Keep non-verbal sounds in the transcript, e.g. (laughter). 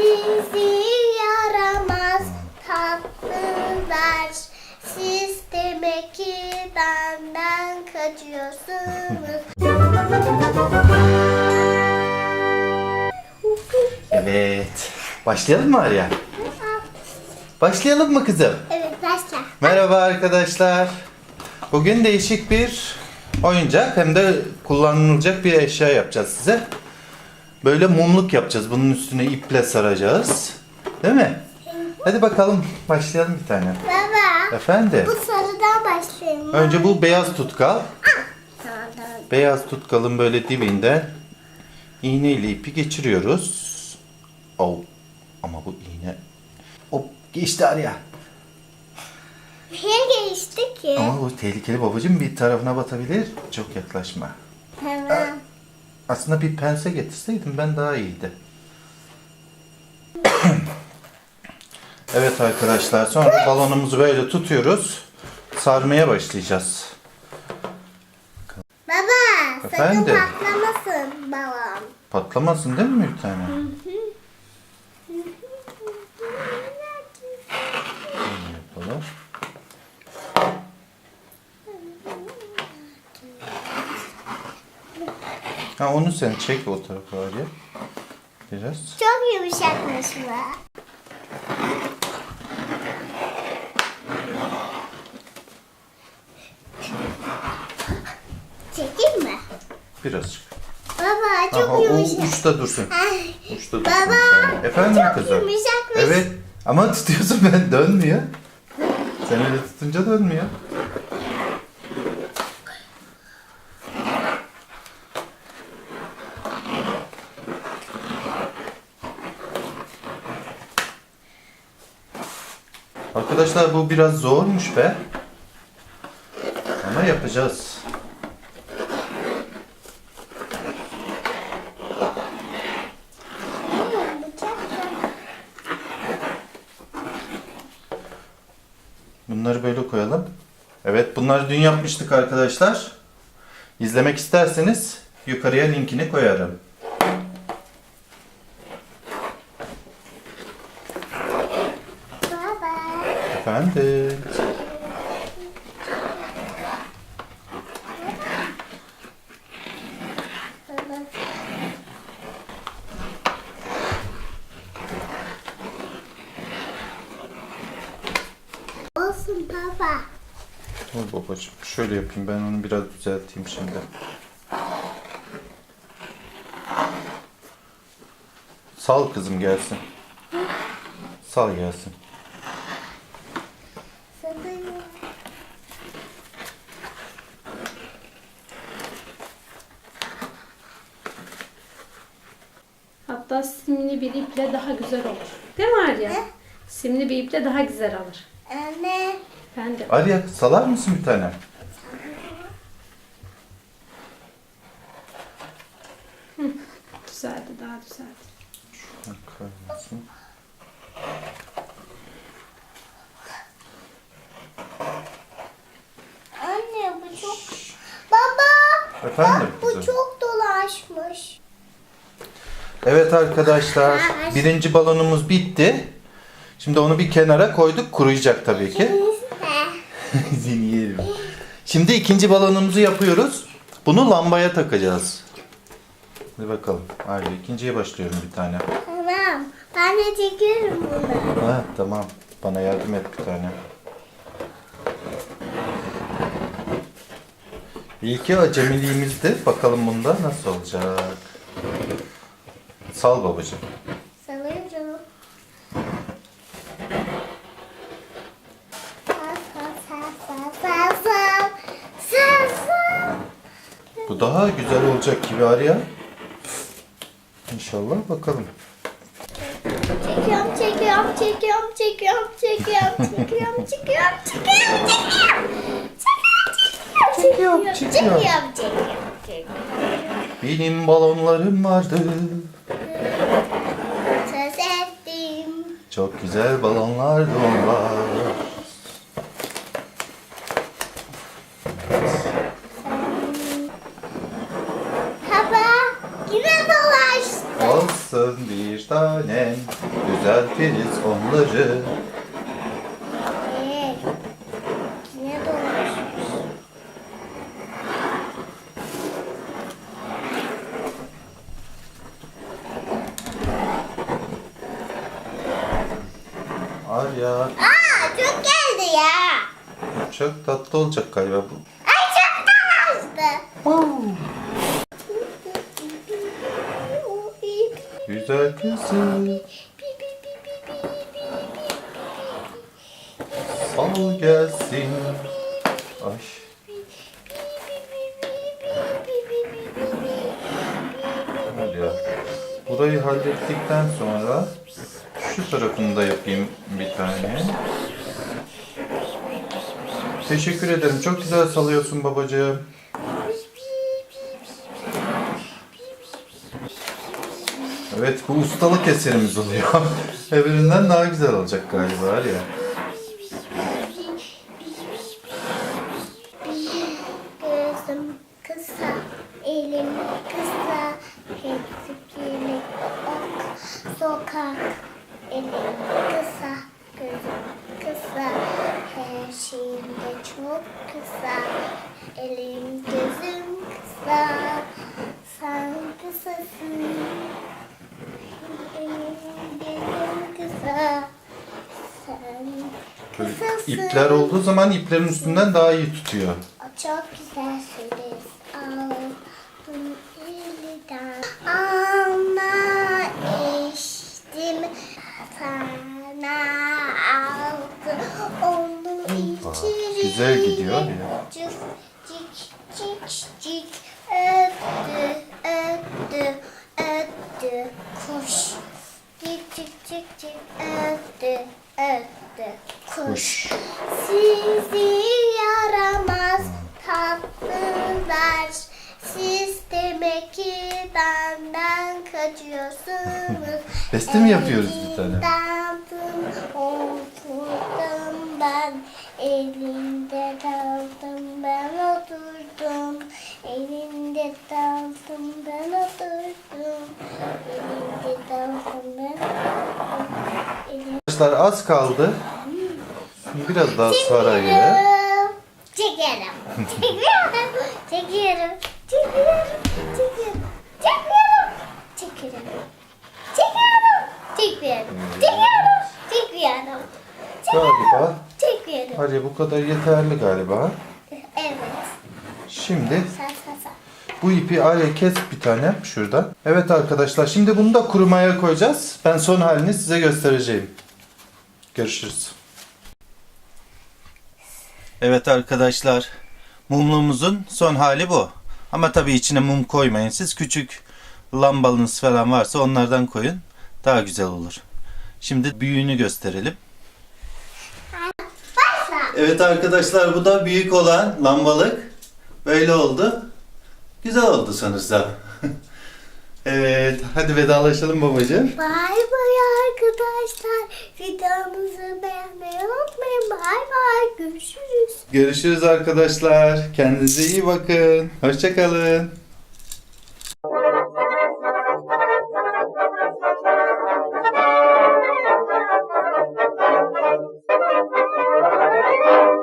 Sizi yaramaz tatlılar. Siz demek ki benden kaçıyorsunuz. Evet. Başlayalım mı Arya? Başlayalım mı kızım? evet başla. Merhaba arkadaşlar. Bugün değişik bir oyuncak hem de kullanılacak bir eşya yapacağız size. Böyle mumluk yapacağız. Bunun üstüne iple saracağız. Değil mi? Hadi bakalım başlayalım bir tane. Baba Efendim. bu sarıdan başlayalım. Önce bu beyaz tutkal. Tamam. Beyaz tutkalın böyle dibinden iğne ile ipi geçiriyoruz. Oh. Ama bu iğne Hop geçti araya. Niye geçti ki? Ama bu tehlikeli babacığım bir tarafına batabilir. Çok yaklaşma. Aslında bir pense getirseydim ben daha iyiydi. (coughs) evet arkadaşlar sonra balonumuzu böyle tutuyoruz. Sarmaya başlayacağız. Baba Efendim? sakın patlamasın babam. Patlamasın değil mi bir tane? Şöyle Ha onu sen çek o tarafa ya. Biraz. Çok yumuşakmış bu. Çekeyim mi? Birazcık. Baba çok Aha, o yumuşak. uçta dursun. Uçta dursun. Baba. Efendim çok kızım. yumuşakmış. Evet. Ama (laughs) tutuyorsun ben dönmüyor. Sen öyle tutunca dönmüyor. Arkadaşlar bu biraz zormuş be. Ama yapacağız. Bunları böyle koyalım. Evet bunları dün yapmıştık arkadaşlar. İzlemek isterseniz yukarıya linkini koyarım. Baba. Efendim. Baba. Olsun baba. Dur babacığım şöyle yapayım ben onu biraz düzelteyim şimdi. Sal kızım gelsin. Sal gelsin. Hatta simli bir iple daha güzel olur. Değil mi Arya? Ne? Simli bir iple daha güzel alır. Anne. Efendim. Arya salar mısın bir tane? Düzeldi daha düzeldi. Kaymasın. Anne bu çok... Efendim Bu kızım. çok dolaşmış. Evet arkadaşlar birinci balonumuz bitti. Şimdi onu bir kenara koyduk kuruyacak tabii ki. (laughs) Yerim. Şimdi ikinci balonumuzu yapıyoruz. Bunu lambaya takacağız. Hadi bakalım. Haydi ikinciye başlıyorum bir tane. Tamam. Ben de çekiyorum bunu. Ha, tamam. Bana yardım et bir tane. İlki acemiliğimizdi. Bakalım bunda nasıl olacak. Sal babacığım. Salıyorum. Sal sal sal sal sal sal. Sal sal. Bu daha güzel olacak gibi Arya. İnşallah bakalım. Çekiyorum, çekiyorum, çekiyorum, çekiyorum, çekiyorum, çekiyorum, çekiyorum, çekiyorum, çekiyorum, çekiyorum, çekiyorum. Benim balonlarım vardı. Söz ettim. Çok güzel balonlardı onlar. Baba, yine dolaştı. Olsun bir tane. hemen düzeltiriz onları. Arya Aa çok geldi ya. çok tatlı olacak galiba bu. Ay çok azdı. Güzel kızım. Sal gelsin. Ay. Arya. Burayı hallettikten sonra şu tarafını da yapayım bir tane. Teşekkür ederim. Çok güzel salıyorsun babacığım. Evet bu ustalık eserimiz oluyor. (laughs) Öbüründen daha güzel olacak galiba ya. Gözüm kısa, elim kısa, hepsi kirli ok, sokak. Elim kısa, gözüm kısa, her şeyim de çok kısa. Elim gözüm kısa, sen kısasın. Elim gözüm kısa, sen Böyle kısasın. ipler olduğu zaman iplerin üstünden daha iyi tutuyor. Çok güzel. Aldım güzel gidiyor ya. Cik cik cik cik öptü öptü öptü kuş. Cik cik cik cik öptü öptü kuş. Sizi yaramaz tatlılar. Siz demek ki benden kaçıyorsunuz. (laughs) Beste mi yapıyoruz bir tane? Daldım, oturdum ben. Elinde daldım ben oturdum. Elinde ben oturdum. Elinde Arkadaşlar az kaldı. Biraz daha sonra Çekerim. Çekiyorum. Çekiyorum. Çekiyorum. Çekiyorum. Çekiyorum. Çekiyorum. Çekiyorum. Çekiyorum. Çekiyorum. Çekiyorum. Galiba. Çekiyorum. Hadi bu kadar yeterli galiba. Evet. Şimdi. Bu ipi araya kes bir tane şurada. Evet arkadaşlar şimdi bunu da kurumaya koyacağız. Ben son halini size göstereceğim. Görüşürüz. Evet arkadaşlar. Mumluğumuzun son hali bu. Ama tabii içine mum koymayın. Siz küçük lambalınız falan varsa onlardan koyun. Daha güzel olur. Şimdi büyüğünü gösterelim. Evet arkadaşlar bu da büyük olan lambalık. Böyle oldu. Güzel oldu sanırsam. (laughs) evet hadi vedalaşalım babacığım. Bay bay arkadaşlar. Videomuzu beğenmeyi unutmayın. Bay bay. Görüşürüz. Görüşürüz arkadaşlar. Kendinize iyi bakın. Hoşçakalın.